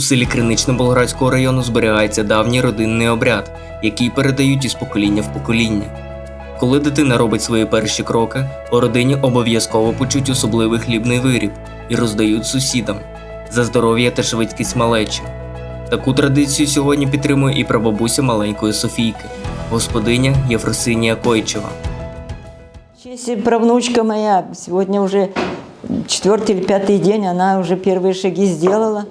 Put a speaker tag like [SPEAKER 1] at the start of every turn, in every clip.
[SPEAKER 1] У селі Криничне Болградського району зберігається давній родинний обряд, який передають із покоління в покоління. Коли дитина робить свої перші кроки, у родині обов'язково почуть особливий хлібний виріб і роздають сусідам за здоров'я та швидкість малечі. Таку традицію сьогодні підтримує і прабабуся маленької Софійки, господиня Єфросинія Койчева.
[SPEAKER 2] Честь правнучка моя, сегодня уже четвертый или пятый день, она уже первые шаги сделала,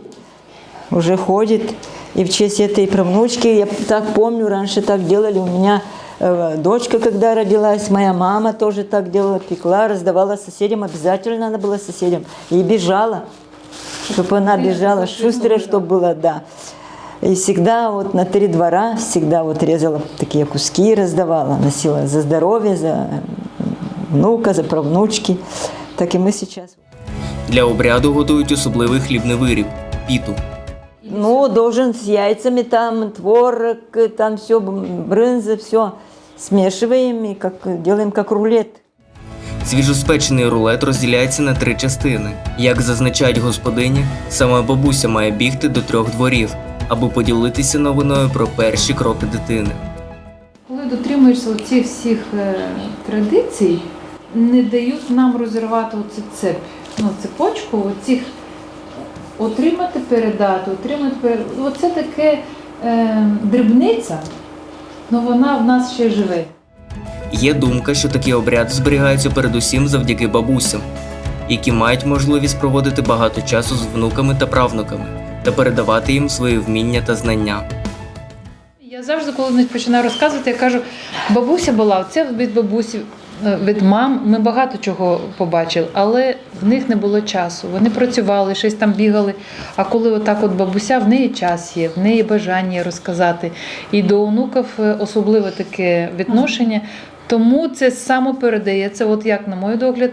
[SPEAKER 2] уже ходит. И в честь этой правнучки, я так помню, раньше так делали, у меня э, дочка, когда родилась, моя мама тоже так делала, пекла, раздавала соседям, обязательно надо было соседям. И бежала, чтобы она бежала, шустрая, чтобы была, да. И всегда вот на три двора, всегда вот резала такие куски, раздавала, носила за здоровье, за внука, за правнучки. Так и мы сейчас.
[SPEAKER 1] Для обряду готують особливий хлібний виріб піту.
[SPEAKER 2] Ну, должен с яйцами там, творог, там все, брынза, все. Смешиваем и как, делаем как рулет.
[SPEAKER 1] Свіжоспечений рулет розділяється на три частини. Як зазначають господині, саме бабуся має бігти до трьох дворів, аби поділитися новиною про перші кроки дитини.
[SPEAKER 3] Коли дотримуєшся цих всіх е, традицій, не дають нам розірвати оцю цеп, ну, цепочку, оцих отримати, передати, отримати, передати. Оце таке е, дрібниця, але вона в нас ще живе.
[SPEAKER 1] Є думка, що такі обряди зберігаються передусім завдяки бабусям, які мають можливість проводити багато часу з внуками та правнуками та передавати їм свої вміння та знання.
[SPEAKER 3] Я завжди, коли не починаю розказувати, я кажу, бабуся була, це від бабусі, від мам. Ми багато чого побачили, але в них не було часу. Вони працювали, щось там бігали. А коли отак от бабуся, в неї час є, в неї бажання розказати. І до онуків е, особливе таке відношення. Тому це само передається, от як, на мій догляд,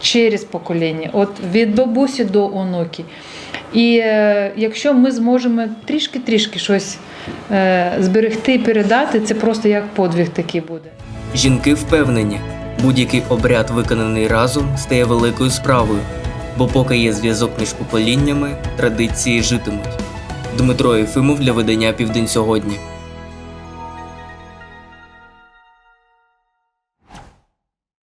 [SPEAKER 3] через покоління, от від бабусі до онуки. І е, якщо ми зможемо трішки-трішки щось е, зберегти і передати, це просто як подвиг такий буде.
[SPEAKER 1] Жінки впевнені, будь-який обряд, виконаний разом, стає великою справою, бо поки є зв'язок між поколіннями, традиції житимуть. Дмитро Єфимов для видання Південь сьогодні.